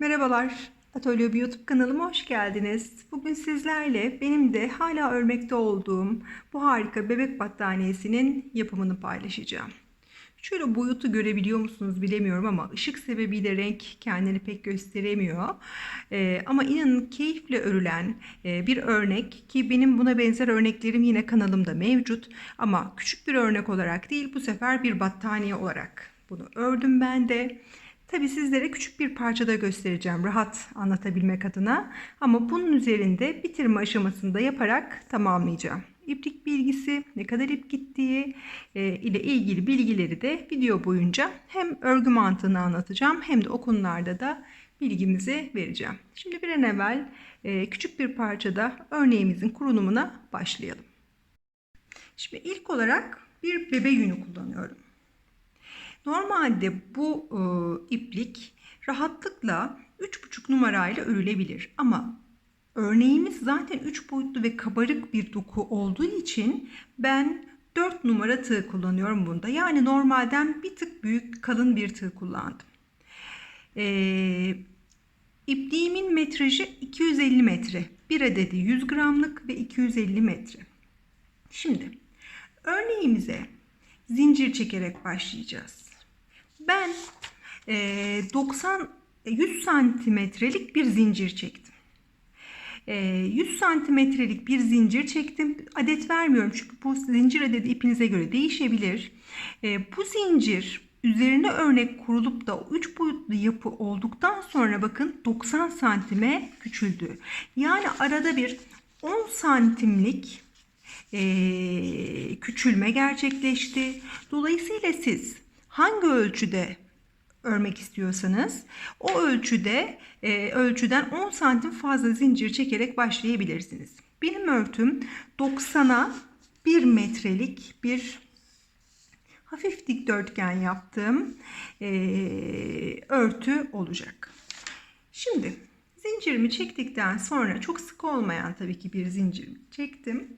Merhabalar, Atölye YouTube kanalıma hoş geldiniz. Bugün sizlerle benim de hala örmekte olduğum bu harika bebek battaniyesinin yapımını paylaşacağım. Şöyle boyutu görebiliyor musunuz bilemiyorum ama ışık sebebiyle renk kendini pek gösteremiyor. Ee, ama inanın keyifle örülen e, bir örnek ki benim buna benzer örneklerim yine kanalımda mevcut. Ama küçük bir örnek olarak değil bu sefer bir battaniye olarak bunu ördüm ben de. Tabii sizlere küçük bir parçada göstereceğim rahat anlatabilmek adına. Ama bunun üzerinde bitirme aşamasında yaparak tamamlayacağım. İplik bilgisi, ne kadar ip gittiği e, ile ilgili bilgileri de video boyunca hem örgü mantığını anlatacağım hem de o konularda da bilgimizi vereceğim. Şimdi bir an evvel e, küçük bir parçada örneğimizin kurulumuna başlayalım. Şimdi ilk olarak bir bebe yünü kullanıyorum. Normalde bu e, iplik rahatlıkla 3,5 numarayla örülebilir ama örneğimiz zaten 3 boyutlu ve kabarık bir doku olduğu için ben 4 numara tığ kullanıyorum bunda. Yani normalden bir tık büyük kalın bir tığ kullandım. E, ipliğimin metrajı 250 metre. Bir adedi 100 gramlık ve 250 metre. Şimdi örneğimize zincir çekerek başlayacağız. Ben e, 90 100 santimetrelik bir zincir çektim. E, 100 santimetrelik bir zincir çektim. Adet vermiyorum çünkü bu zincir adedi ipinize göre değişebilir. E, bu zincir üzerine örnek kurulup da 3 boyutlu yapı olduktan sonra bakın 90 santime küçüldü. Yani arada bir 10 santimlik e, küçülme gerçekleşti. Dolayısıyla siz hangi ölçüde örmek istiyorsanız o ölçüde e, ölçüden 10 santim fazla zincir çekerek başlayabilirsiniz. Benim örtüm 90'a 1 metrelik bir hafif dikdörtgen yaptığım e, örtü olacak. Şimdi zincirimi çektikten sonra çok sık olmayan tabii ki bir zincir çektim.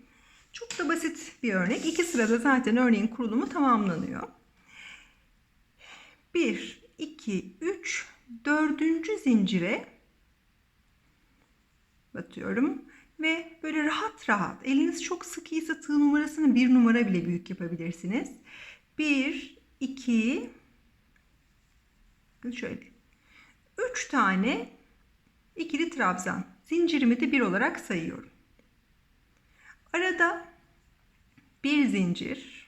Çok da basit bir örnek. İki sırada zaten örneğin kurulumu tamamlanıyor. 1, 2, 3, dördüncü zincire batıyorum. Ve böyle rahat rahat eliniz çok sık ise tığ numarasını bir numara bile büyük yapabilirsiniz. 1, 2, şöyle 3 tane ikili trabzan. Zincirimi de bir olarak sayıyorum. Arada bir zincir,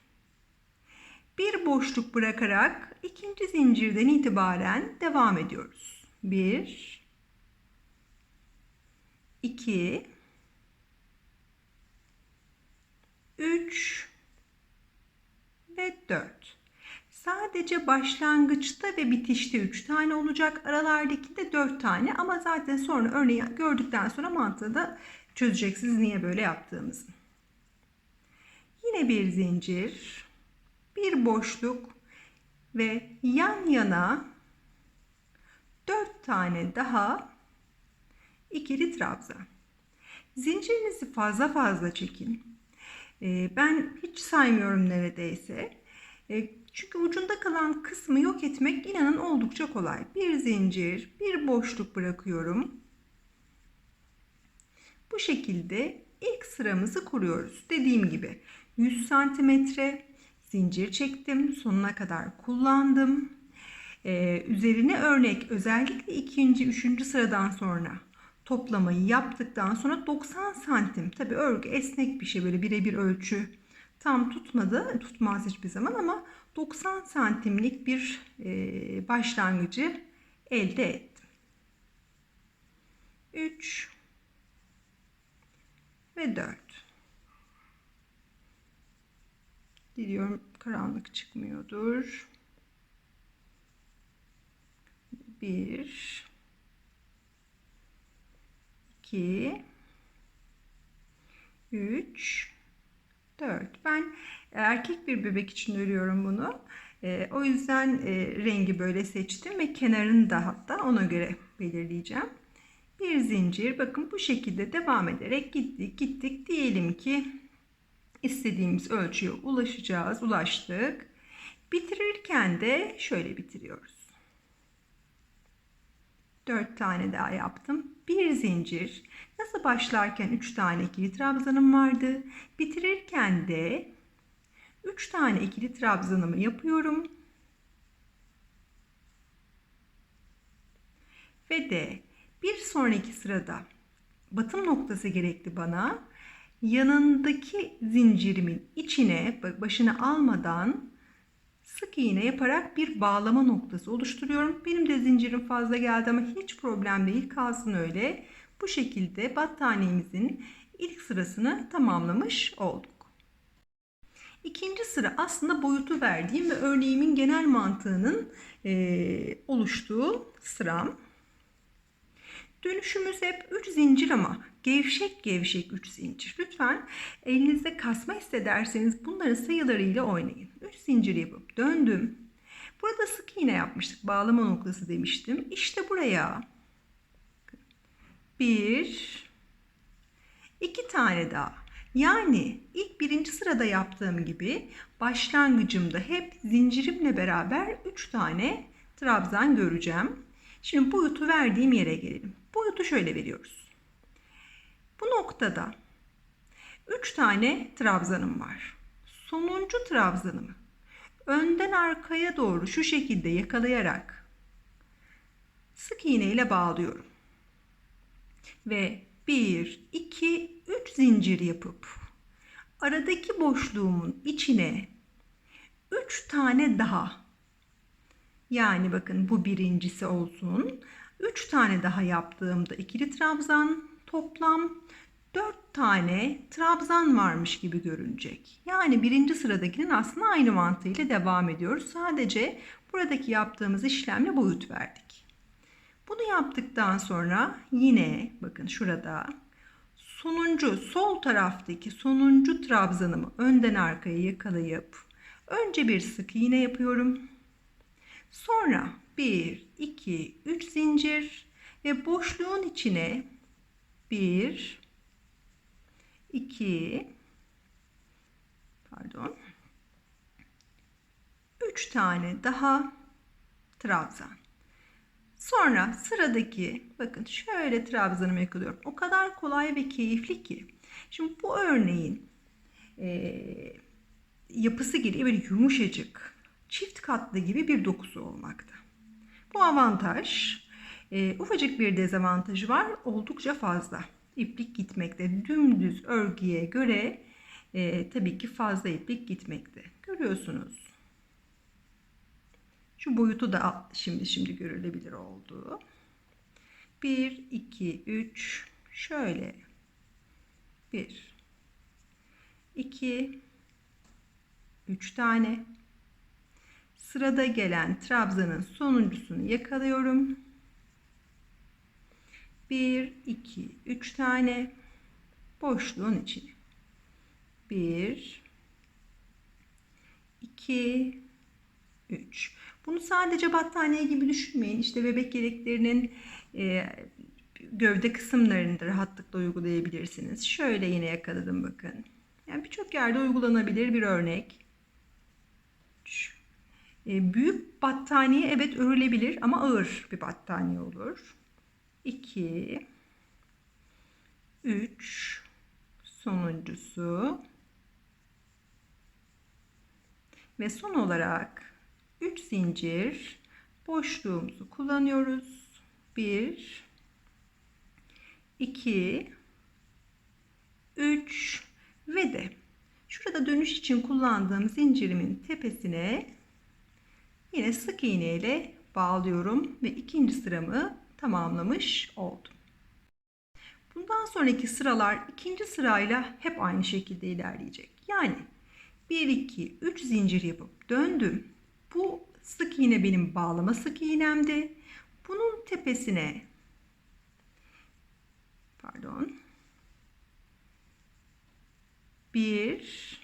bir boşluk bırakarak ikinci zincirden itibaren devam ediyoruz. Bir, iki, üç ve dört. Sadece başlangıçta ve bitişte 3 tane olacak. Aralardaki de 4 tane ama zaten sonra örneği gördükten sonra mantığı da çözeceksiniz niye böyle yaptığımızı. Yine bir zincir, bir boşluk ve yan yana 4 tane daha ikili trabzan. Zincirinizi fazla fazla çekin. Ee, ben hiç saymıyorum neredeyse. Ee, çünkü ucunda kalan kısmı yok etmek inanın oldukça kolay. Bir zincir, bir boşluk bırakıyorum. Bu şekilde ilk sıramızı kuruyoruz. Dediğim gibi 100 santimetre zincir çektim. Sonuna kadar kullandım. Ee, üzerine örnek özellikle ikinci, üçüncü sıradan sonra toplamayı yaptıktan sonra 90 santim. Tabi örgü esnek bir şey böyle birebir ölçü tam tutmadı. Tutmaz hiçbir zaman ama 90 santimlik bir e, başlangıcı elde ettim. 3 ve 4. Diliyorum karanlık çıkmıyordur. 1 2 3 4. Ben erkek bir bebek için örüyorum bunu. E, o yüzden e, rengi böyle seçtim ve kenarını da hatta ona göre belirleyeceğim. Bir zincir bakın bu şekilde devam ederek gittik gittik diyelim ki istediğimiz ölçüye ulaşacağız ulaştık. Bitirirken de şöyle bitiriyoruz. 4 tane daha yaptım. Bir zincir. Nasıl başlarken 3 tane ikili trabzanım vardı. Bitirirken de 3 tane ikili trabzanımı yapıyorum. Ve de bir sonraki sırada batım noktası gerekli bana. Yanındaki zincirimin içine başını almadan sık iğne yaparak bir bağlama noktası oluşturuyorum. Benim de zincirim fazla geldi ama hiç problem değil kalsın öyle. Bu şekilde battaniyemizin ilk sırasını tamamlamış olduk. İkinci sıra aslında boyutu verdiğim ve örneğimin genel mantığının e, oluştuğu sıram. Dönüşümüz hep 3 zincir ama gevşek gevşek 3 zincir. Lütfen elinizde kasma hissederseniz bunların sayılarıyla oynayın. 3 zincir yapıp döndüm. Burada sık iğne yapmıştık. Bağlama noktası demiştim. İşte buraya bir, iki tane daha. Yani ilk birinci sırada yaptığım gibi başlangıcımda hep zincirimle beraber 3 tane trabzan göreceğim. Şimdi boyutu verdiğim yere gelelim. Boyutu şöyle veriyoruz. Bu noktada 3 tane trabzanım var. Sonuncu trabzanımı önden arkaya doğru şu şekilde yakalayarak sık iğne ile bağlıyorum. Ve 1, 2, 3 zincir yapıp aradaki boşluğumun içine 3 tane daha yani bakın bu birincisi olsun. 3 tane daha yaptığımda ikili trabzan toplam 4 tane trabzan varmış gibi görünecek. Yani birinci sıradakinin aslında aynı mantığıyla devam ediyoruz. Sadece buradaki yaptığımız işlemle boyut verdik. Bunu yaptıktan sonra yine bakın şurada sonuncu sol taraftaki sonuncu trabzanımı önden arkaya yakalayıp önce bir sık iğne yapıyorum. Sonra 1, 2, 3 zincir ve boşluğun içine 1, 2, pardon, 3 tane daha trabzan. Sonra sıradaki bakın şöyle trabzanımı yakalıyorum. O kadar kolay ve keyifli ki. Şimdi bu örneğin e, yapısı gereği böyle yumuşacık, çift katlı gibi bir dokusu olmakta. Bu avantaj. E, ufacık bir dezavantajı var. Oldukça fazla. İplik gitmekte. Dümdüz örgüye göre e, tabii ki fazla iplik gitmekte. Görüyorsunuz. Şu boyutu da şimdi şimdi görülebilir oldu. 1, 2, 3 şöyle 1 2 3 tane Sırada gelen trabzanın sonuncusunu yakalıyorum. 1, 2, 3 tane boşluğun içine. 1, 2, 3. Bunu sadece battaniye gibi düşünmeyin. İşte bebek yeleklerinin e, gövde kısımlarını da rahatlıkla uygulayabilirsiniz. Şöyle yine yakaladım bakın. Yani birçok yerde uygulanabilir bir örnek. E, büyük battaniye evet örülebilir ama ağır bir battaniye olur. 2 3 sonuncusu ve son olarak 3 zincir boşluğumuzu kullanıyoruz. 1 2 3 ve de şurada dönüş için kullandığım zincirimin tepesine Yine sık iğne ile bağlıyorum ve ikinci sıramı tamamlamış oldum. Bundan sonraki sıralar ikinci sırayla hep aynı şekilde ilerleyecek. Yani 1 2 3 zincir yapıp döndüm. Bu sık iğne benim bağlama sık iğnemdi. Bunun tepesine pardon 1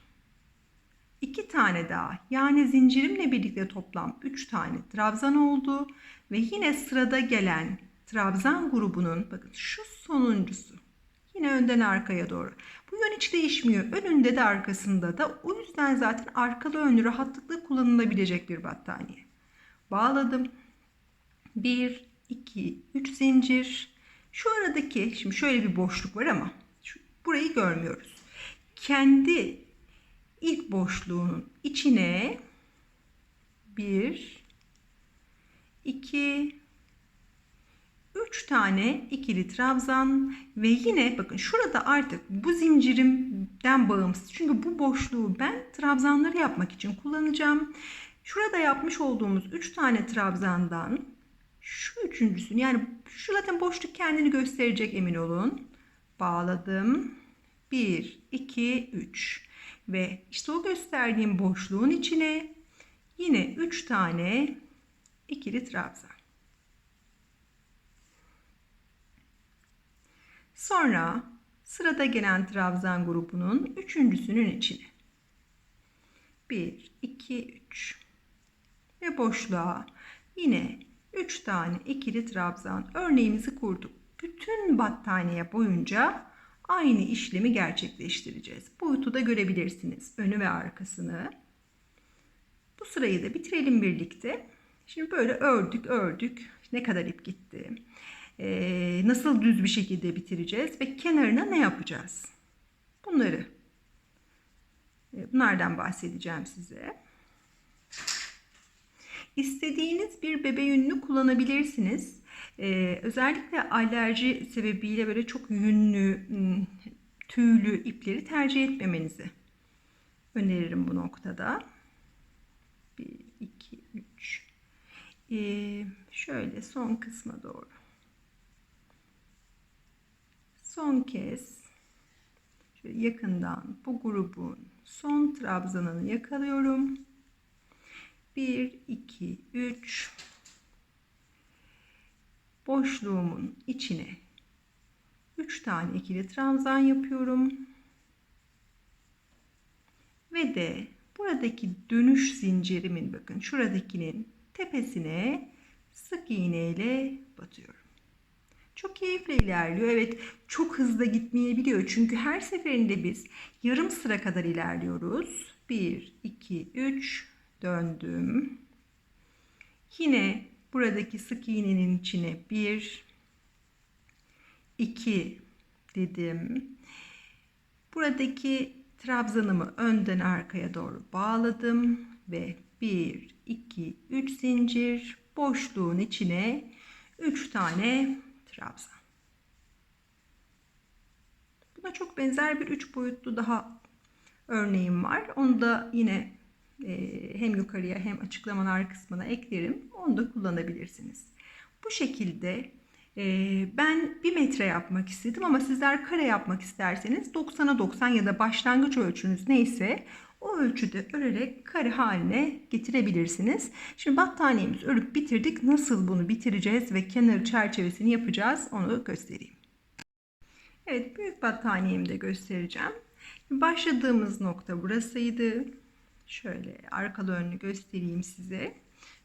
2 tane daha yani zincirimle birlikte toplam 3 tane trabzan oldu ve yine sırada gelen trabzan grubunun bakın şu sonuncusu yine önden arkaya doğru. Bu yön hiç değişmiyor. Önünde de arkasında da o yüzden zaten arkalı önlü rahatlıkla kullanılabilecek bir battaniye. Bağladım. 1, 2, 3 zincir. Şu aradaki, şimdi şöyle bir boşluk var ama şu, burayı görmüyoruz. Kendi ilk boşluğunun içine 1, 2, 3 tane ikili trabzan ve yine bakın şurada artık bu zincirimden bağımsız. Çünkü bu boşluğu ben trabzanları yapmak için kullanacağım. Şurada yapmış olduğumuz 3 tane trabzandan şu üçüncüsünü yani şu zaten boşluk kendini gösterecek emin olun. Bağladım. 1, 2, 3 ve işte o gösterdiğim boşluğun içine yine 3 tane ikili trabzan. Sonra sırada gelen trabzan grubunun üçüncüsünün içine. 1, 2, 3 ve boşluğa yine 3 tane ikili trabzan örneğimizi kurduk. Bütün battaniye boyunca aynı işlemi gerçekleştireceğiz. Boyutu da görebilirsiniz. Önü ve arkasını. Bu sırayı da bitirelim birlikte. Şimdi böyle ördük ördük. Ne kadar ip gitti? Ee, nasıl düz bir şekilde bitireceğiz ve kenarına ne yapacağız? Bunları e, bunlardan bahsedeceğim size. İstediğiniz bir bebe yününü kullanabilirsiniz. Ee, özellikle alerji sebebiyle böyle çok yünlü, tüylü ipleri tercih etmemenizi öneririm bu noktada. 1, 2, 3. Ee, şöyle son kısma doğru. Son kez şöyle yakından bu grubun son trabzanını yakalıyorum. 1, 2, 3 boşluğumun içine 3 tane ikili trabzan yapıyorum. Ve de buradaki dönüş zincirimin bakın şuradakinin tepesine sık iğne ile batıyorum. Çok keyifle ilerliyor. Evet çok hızlı gitmeyebiliyor. Çünkü her seferinde biz yarım sıra kadar ilerliyoruz. 1, 2, 3 döndüm. Yine buradaki sık iğnenin içine 1, 2 dedim. Buradaki trabzanımı önden arkaya doğru bağladım ve 1, 2, 3 zincir boşluğun içine 3 tane trabzan. Buna çok benzer bir üç boyutlu daha örneğim var. Onu da yine hem yukarıya hem açıklamalar kısmına eklerim. Onu da kullanabilirsiniz. Bu şekilde e, ben bir metre yapmak istedim ama sizler kare yapmak isterseniz 90'a 90 ya da başlangıç ölçünüz neyse o ölçüde örerek kare haline getirebilirsiniz. Şimdi battaniyemizi örüp bitirdik. Nasıl bunu bitireceğiz ve kenarı çerçevesini yapacağız onu göstereyim. Evet büyük battaniyemi de göstereceğim. Başladığımız nokta burasıydı. Şöyle arkalı önlü göstereyim size.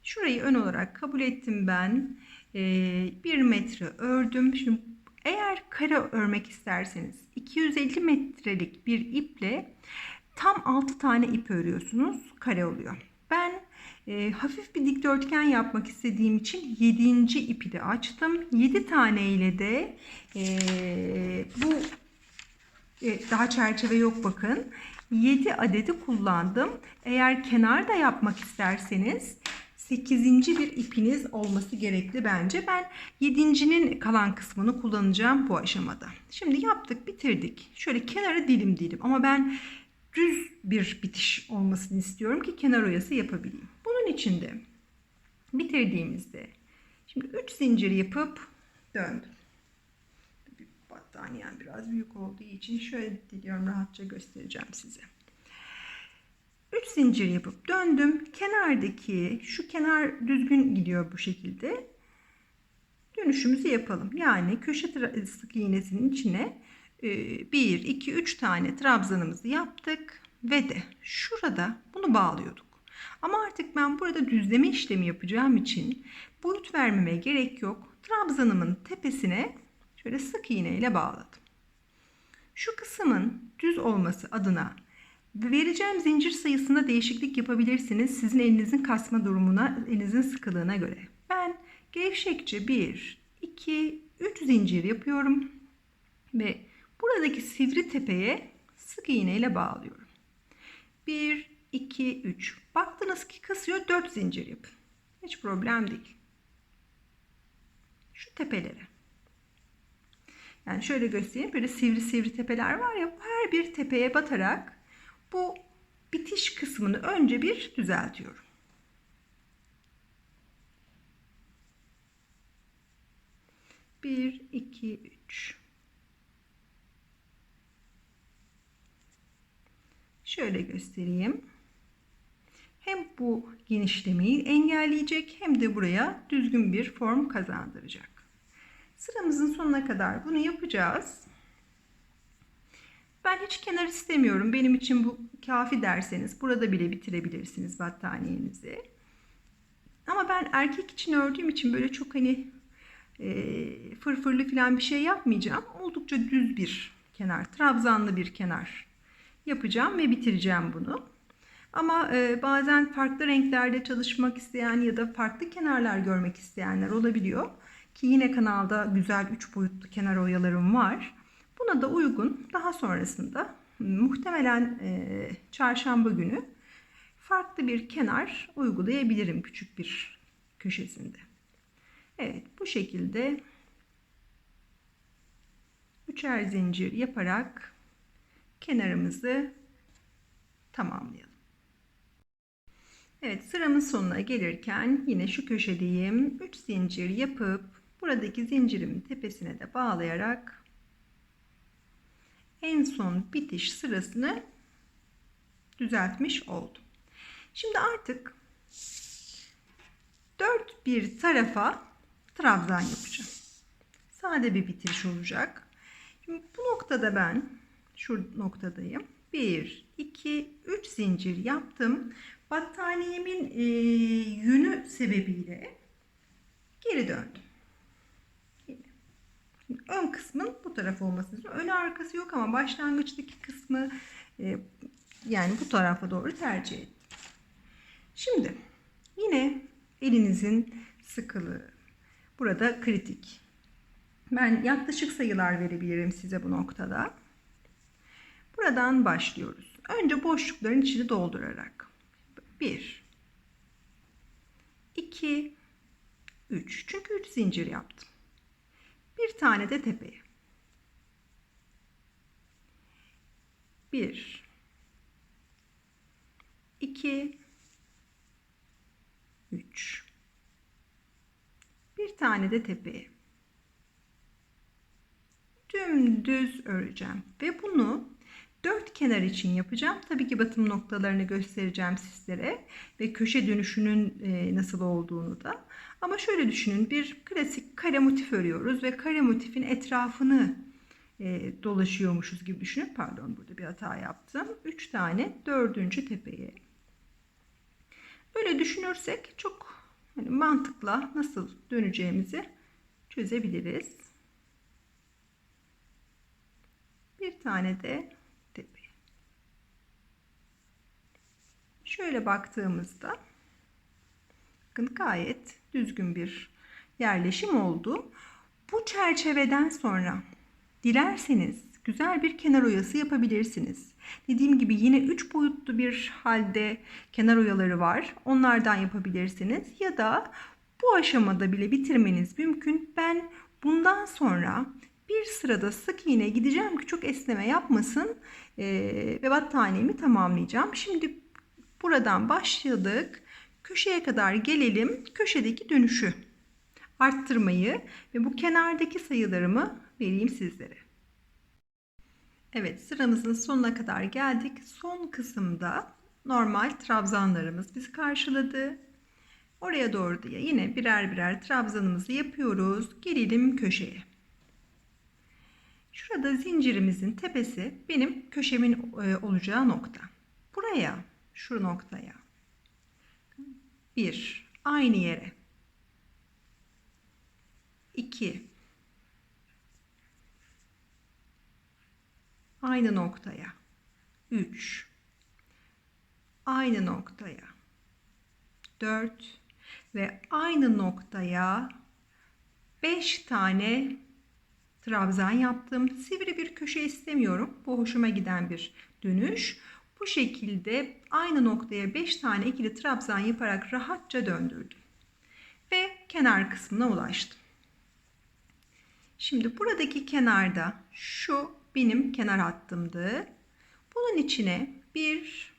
Şurayı ön olarak kabul ettim ben. Ee, 1 metre ördüm. Şimdi eğer kare örmek isterseniz 250 metrelik bir iple tam 6 tane ip örüyorsunuz. Kare oluyor. Ben e, hafif bir dikdörtgen yapmak istediğim için 7. ipi de açtım. 7 tane ile de e, bu e, daha çerçeve yok bakın. 7 adedi kullandım. Eğer kenar da yapmak isterseniz 8. bir ipiniz olması gerekli bence. Ben 7.'nin kalan kısmını kullanacağım bu aşamada. Şimdi yaptık, bitirdik. Şöyle kenarı dilim dilim ama ben düz bir bitiş olmasını istiyorum ki kenar oyası yapabileyim. Bunun için de bitirdiğimizde şimdi 3 zincir yapıp döndüm. Battaniyem biraz büyük olduğu için şöyle diliyorum rahatça göstereceğim size. 3 zincir yapıp döndüm. Kenardaki şu kenar düzgün gidiyor bu şekilde. Dönüşümüzü yapalım. Yani köşe sık iğnesinin içine 1, 2, 3 tane trabzanımızı yaptık ve de şurada bunu bağlıyorduk. Ama artık ben burada düzleme işlemi yapacağım için boyut vermeme gerek yok. Trabzanımın tepesine şöyle sık iğne ile bağladım. Şu kısmın düz olması adına vereceğim zincir sayısında değişiklik yapabilirsiniz. Sizin elinizin kasma durumuna, elinizin sıkılığına göre. Ben gevşekçe 1, 2, 3 zincir yapıyorum ve buradaki sivri tepeye sık iğne ile bağlıyorum. 1, 2, 3. Baktınız ki kasıyor 4 zincir yapın. Hiç problem değil. Şu tepelere. Yani şöyle göstereyim. Böyle sivri sivri tepeler var ya. Her bir tepeye batarak bu bitiş kısmını önce bir düzeltiyorum. Bir, iki, üç. Şöyle göstereyim. Hem bu genişlemeyi engelleyecek hem de buraya düzgün bir form kazandıracak. Sıramızın sonuna kadar bunu yapacağız. Ben hiç kenar istemiyorum. Benim için bu kafi derseniz burada bile bitirebilirsiniz battaniyenizi. Ama ben erkek için ördüğüm için böyle çok hani e, fırfırlı falan bir şey yapmayacağım. Oldukça düz bir kenar, trabzanlı bir kenar yapacağım ve bitireceğim bunu. Ama e, bazen farklı renklerde çalışmak isteyen ya da farklı kenarlar görmek isteyenler olabiliyor. Ki yine kanalda güzel 3 boyutlu kenar oyalarım var. Buna da uygun daha sonrasında muhtemelen e, çarşamba günü farklı bir kenar uygulayabilirim küçük bir köşesinde. Evet bu şekilde üçer zincir yaparak kenarımızı tamamlayalım. Evet sıramın sonuna gelirken yine şu köşedeyim. 3 zincir yapıp buradaki zincirimin tepesine de bağlayarak en son bitiş sırasını düzeltmiş oldum. Şimdi artık dört bir tarafa trabzan yapacağım. Sade bir bitiriş olacak. Şimdi bu noktada ben şu noktadayım. 1, 2, 3 zincir yaptım. Battaniyemin e, yönü sebebiyle geri döndüm. Ön kısmın bu taraf olması lazım. Ön arkası yok ama başlangıçtaki kısmı e, yani bu tarafa doğru tercih ettim. Şimdi yine elinizin sıkılığı burada kritik. Ben yaklaşık sayılar verebilirim size bu noktada. Buradan başlıyoruz. Önce boşlukların içini doldurarak. 1 2 3 Çünkü 3 zincir yaptım. Bir tane de tepeye. 1 2 3 Bir tane de tepeye. Dümdüz öreceğim ve bunu dört kenar için yapacağım. Tabii ki batım noktalarını göstereceğim sizlere ve köşe dönüşünün e, nasıl olduğunu da. Ama şöyle düşünün bir klasik kare motif örüyoruz ve kare motifin etrafını e, dolaşıyormuşuz gibi düşünün. Pardon burada bir hata yaptım. 3 tane dördüncü tepeye. Böyle düşünürsek çok hani mantıkla nasıl döneceğimizi çözebiliriz. Bir tane de tepe. Şöyle baktığımızda bakın gayet düzgün bir yerleşim oldu. Bu çerçeveden sonra dilerseniz güzel bir kenar oyası yapabilirsiniz. Dediğim gibi yine 3 boyutlu bir halde kenar oyaları var. Onlardan yapabilirsiniz ya da bu aşamada bile bitirmeniz mümkün. Ben bundan sonra bir sırada sık iğne gideceğim ki çok esneme yapmasın e, ve battaniyemi tamamlayacağım. Şimdi buradan başladık. Köşeye kadar gelelim. Köşedeki dönüşü arttırmayı ve bu kenardaki sayılarımı vereyim sizlere. Evet sıramızın sonuna kadar geldik. Son kısımda normal trabzanlarımız bizi karşıladı. Oraya doğru diye yine birer birer trabzanımızı yapıyoruz. Gelelim köşeye. Şurada zincirimizin tepesi benim köşemin e, olacağı nokta. Buraya, şu noktaya. Bir, aynı yere. İki, aynı noktaya. Üç, aynı noktaya. Dört ve aynı noktaya 5 tane trabzan yaptım. Sivri bir köşe istemiyorum. Bu hoşuma giden bir dönüş. Bu şekilde aynı noktaya 5 tane ikili trabzan yaparak rahatça döndürdüm. Ve kenar kısmına ulaştım. Şimdi buradaki kenarda şu benim kenar hattımdı. Bunun içine 1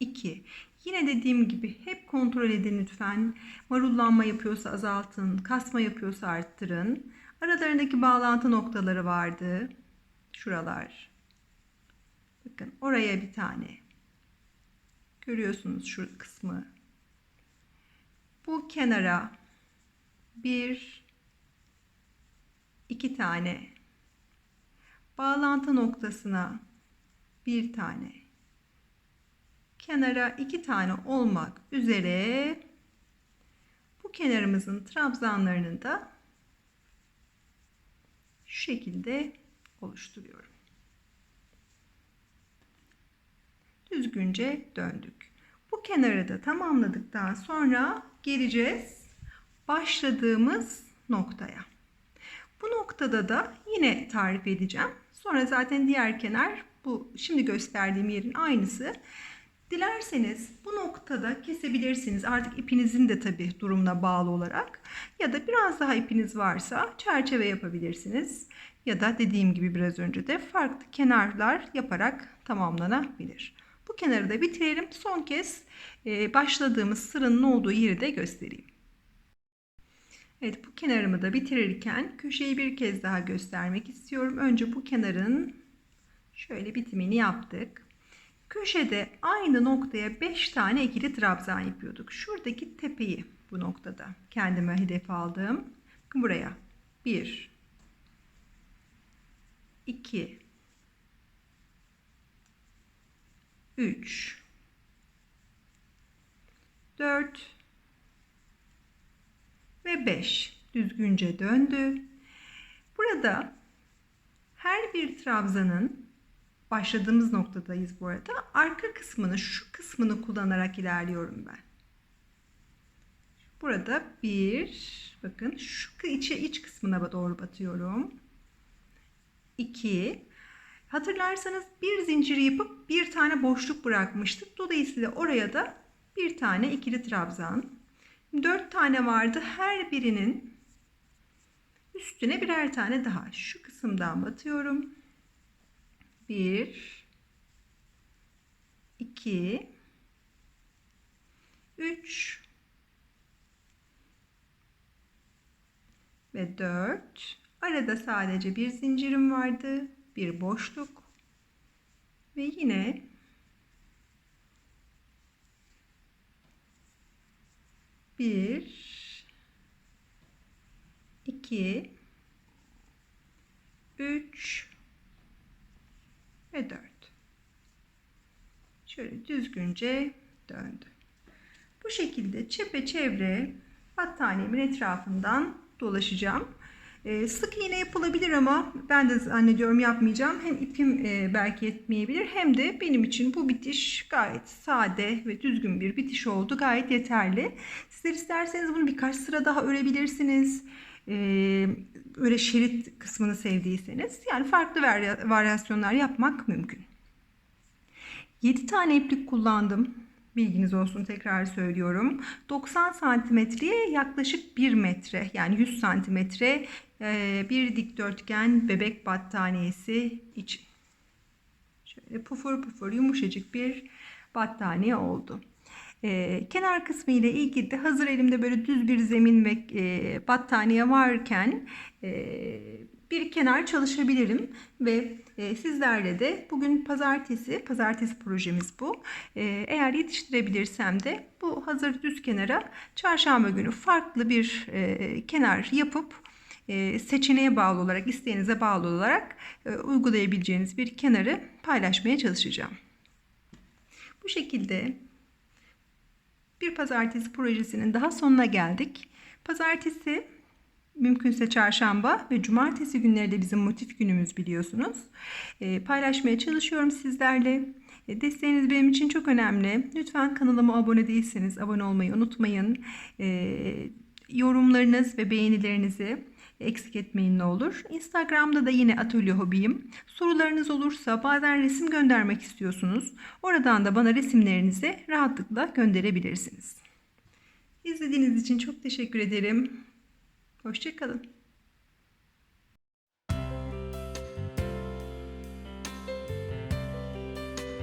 2 Yine dediğim gibi hep kontrol edin lütfen. Marullanma yapıyorsa azaltın, kasma yapıyorsa arttırın. Aralarındaki bağlantı noktaları vardı. Şuralar. Bakın oraya bir tane. Görüyorsunuz şu kısmı. Bu kenara bir iki tane bağlantı noktasına bir tane kenara iki tane olmak üzere bu kenarımızın trabzanlarını da şu şekilde oluşturuyorum. Düzgünce döndük. Bu kenarı da tamamladıktan sonra geleceğiz başladığımız noktaya. Bu noktada da yine tarif edeceğim. Sonra zaten diğer kenar bu şimdi gösterdiğim yerin aynısı. Dilerseniz bu noktada kesebilirsiniz. Artık ipinizin de tabi durumuna bağlı olarak. Ya da biraz daha ipiniz varsa çerçeve yapabilirsiniz. Ya da dediğim gibi biraz önce de farklı kenarlar yaparak tamamlanabilir. Bu kenarı da bitirelim. Son kez e, başladığımız sıranın olduğu yeri de göstereyim. Evet bu kenarımı da bitirirken köşeyi bir kez daha göstermek istiyorum. Önce bu kenarın şöyle bitimini yaptık. Köşede aynı noktaya 5 tane ikili trabzan yapıyorduk. Şuradaki tepeyi bu noktada kendime hedef aldım. Buraya 1 2 3 4 ve 5 düzgünce döndü. Burada her bir trabzanın başladığımız noktadayız bu arada. Arka kısmını, şu kısmını kullanarak ilerliyorum ben. Burada bir, bakın şu içe iç kısmına doğru batıyorum. 2 Hatırlarsanız bir zincir yapıp bir tane boşluk bırakmıştık. Dolayısıyla oraya da bir tane ikili trabzan. Dört tane vardı. Her birinin üstüne birer tane daha. Şu kısımdan batıyorum. Bir, iki, üç ve dört. Arada sadece bir zincirim vardı bir boşluk ve yine bir iki üç ve dört. Şöyle düzgünce döndü. Bu şekilde çepeçevre battaniyemin etrafından dolaşacağım e, sık iğne yapılabilir ama ben de zannediyorum yapmayacağım. Hem ipim e, belki yetmeyebilir hem de benim için bu bitiş gayet sade ve düzgün bir bitiş oldu. Gayet yeterli. Sizler isterseniz bunu birkaç sıra daha örebilirsiniz. E, öyle şerit kısmını sevdiyseniz. Yani farklı varyasyonlar yapmak mümkün. 7 tane iplik kullandım. Bilginiz olsun tekrar söylüyorum. 90 santimetreye yaklaşık 1 metre yani 100 santimetre ee, bir dikdörtgen bebek battaniyesi için. Şöyle pufur pufur yumuşacık bir battaniye oldu. Ee, kenar kısmı ile ilgili de hazır elimde böyle düz bir zemin ve e, battaniye varken e, bir kenar çalışabilirim ve e, sizlerle de bugün pazartesi, pazartesi projemiz bu. E, eğer yetiştirebilirsem de bu hazır düz kenara çarşamba günü farklı bir e, kenar yapıp e, seçeneğe bağlı olarak, isteğinize bağlı olarak e, uygulayabileceğiniz bir kenarı paylaşmaya çalışacağım. Bu şekilde bir pazartesi projesinin daha sonuna geldik. Pazartesi mümkünse çarşamba ve cumartesi günleri de bizim motif günümüz biliyorsunuz. E, paylaşmaya çalışıyorum sizlerle. Desteğiniz benim için çok önemli. Lütfen kanalıma abone değilseniz abone olmayı unutmayın Yorumlarınız ve beğenilerinizi eksik etmeyin ne olur. Instagram'da da yine atölye hobiyim. Sorularınız olursa bazen resim göndermek istiyorsunuz. Oradan da bana resimlerinizi rahatlıkla gönderebilirsiniz. İzlediğiniz için çok teşekkür ederim. Hoşçakalın.